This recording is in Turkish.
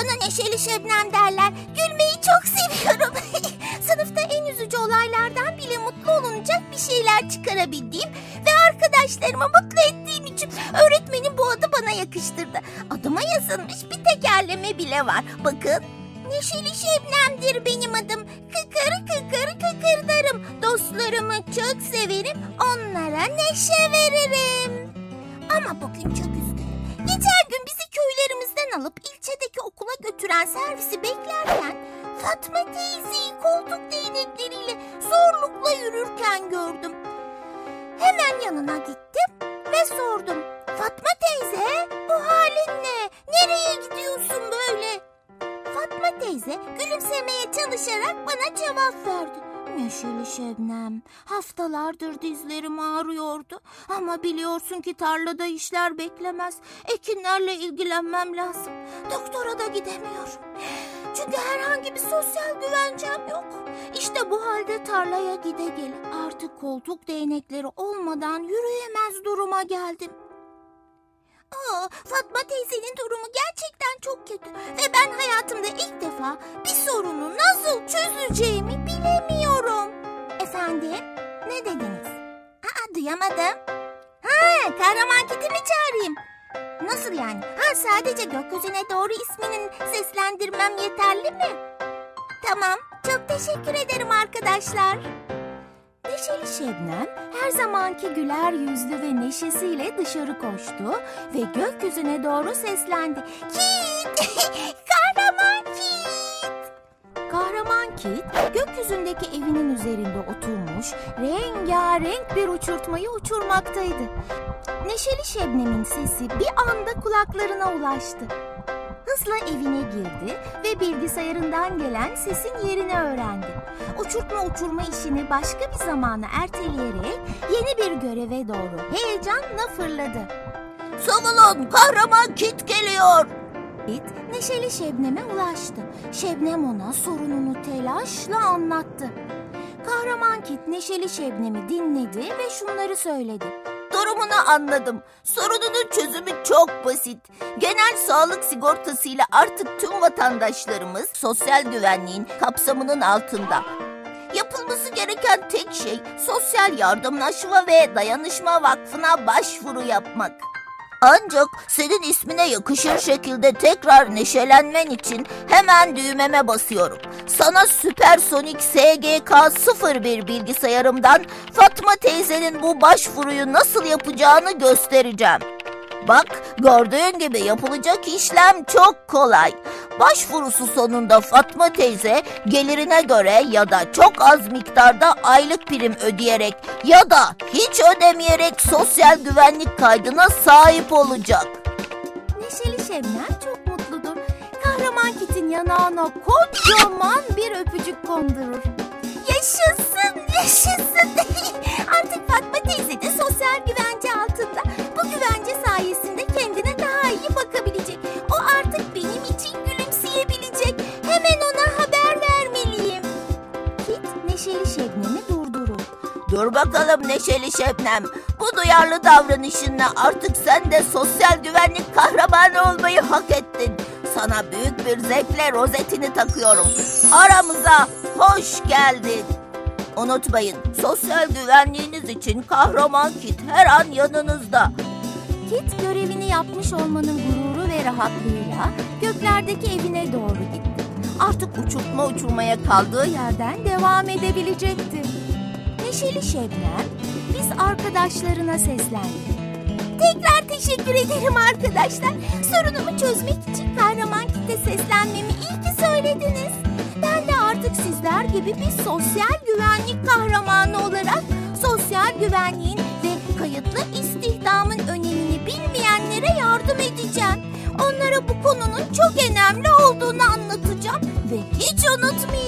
Bana neşeli şebnem derler. Gülmeyi çok seviyorum. Sınıfta en üzücü olaylardan bile mutlu olunacak bir şeyler çıkarabildiğim ve arkadaşlarımı mutlu ettiğim için öğretmenim bu adı bana yakıştırdı. Adıma yazılmış bir tekerleme bile var. Bakın. Neşeli Şebnem'dir benim adım. Kıkır kıkır kıkırdarım. Dostlarımı çok severim. Onlara neşe veririm. Ama bugün çok üzgünüm. Geçen gün bizi köylerimizden alıp ilçedeki okula götüren servisi beklerken Fatma teyzeyi koltuk değnekleriyle zorlukla yürürken gördüm. Hemen yanına gittim ve sordum. Fatma teyze bu halin ne? Nereye gidiyorsun böyle? Fatma teyze gülümsemeye çalışarak bana cevap verdi. Neşeli Şebnem, haftalardır dizlerim ağrıyordu. Ama biliyorsun ki tarlada işler beklemez. Ekinlerle ilgilenmem lazım. Doktora da gidemiyorum. Çünkü herhangi bir sosyal güvencem yok. İşte bu halde tarlaya gide gel. Artık koltuk değnekleri olmadan yürüyemez duruma geldim. Aa, Fatma teyzenin durumu gerçekten çok kötü ve ben hayatımda ilk defa bir sorunu nasıl çözeceğimi bilemiyorum. Efendim? Ne dediniz? Aa, duyamadım. Ha, kahraman kiti mi çağırayım? Nasıl yani? Ha, sadece gökyüzüne doğru isminin seslendirmem yeterli mi? Tamam, çok teşekkür ederim arkadaşlar. Neşeli Şebnem her zamanki güler yüzlü ve neşesiyle dışarı koştu ve gökyüzüne doğru seslendi. Kit! Kahraman Kit! Kahraman Kit gökyüzündeki evinin üzerinde oturmuş rengarenk bir uçurtmayı uçurmaktaydı. Neşeli Şebnem'in sesi bir anda kulaklarına ulaştı. Hızla evine girdi ve bilgisayarından gelen sesin yerini öğrendi. Uçurtma uçurma işini başka bir zamana erteleyerek yeni bir göreve doğru heyecanla fırladı. Savulun kahraman Kit geliyor. Kit neşeli Şebnem'e ulaştı. Şebnem ona sorununu telaşla anlattı. Kahraman Kit neşeli Şebnem'i dinledi ve şunları söyledi. Durumunu anladım. Sorununun çözümü çok basit. Genel sağlık sigortasıyla artık tüm vatandaşlarımız sosyal güvenliğin kapsamının altında. Yapılması gereken tek şey sosyal yardımlaşma ve dayanışma vakfına başvuru yapmak. Ancak senin ismine yakışır şekilde tekrar neşelenmen için hemen düğmeme basıyorum. Sana Süpersonik SGK 01 bilgisayarımdan Fatma teyzenin bu başvuruyu nasıl yapacağını göstereceğim. Bak gördüğün gibi yapılacak işlem çok kolay. Başvurusu sonunda Fatma teyze gelirine göre ya da çok az miktarda aylık prim ödeyerek ya da hiç ödemeyerek sosyal güvenlik kaydına sahip olacak. Neşeli Şebnem çok mutludur. Kahraman Kit'in yanağına kocaman bir öpücük kondurur. Yaşasın, yaşasın. Artık Fatma teyze Dur bakalım Neşeli Şebnem. Bu duyarlı davranışınla artık sen de sosyal güvenlik kahramanı olmayı hak ettin. Sana büyük bir zevkle rozetini takıyorum. Aramıza hoş geldin. Unutmayın, sosyal güvenliğiniz için kahraman Kit her an yanınızda. Kit görevini yapmış olmanın gururu ve rahatlığıyla göklerdeki evine doğru gitti. Artık uçurtma uçurmaya kaldığı yerden devam edebilecekti. Neşeli Şebnem biz arkadaşlarına seslendi. Tekrar teşekkür ederim arkadaşlar. Sorunumu çözmek için kahraman kite seslenmemi iyi ki söylediniz. Ben de artık sizler gibi bir sosyal güvenlik kahramanı olarak sosyal güvenliğin ve kayıtlı istihdamın önemini bilmeyenlere yardım edeceğim. Onlara bu konunun çok önemli olduğunu anlatacağım ve hiç unutmayacağım.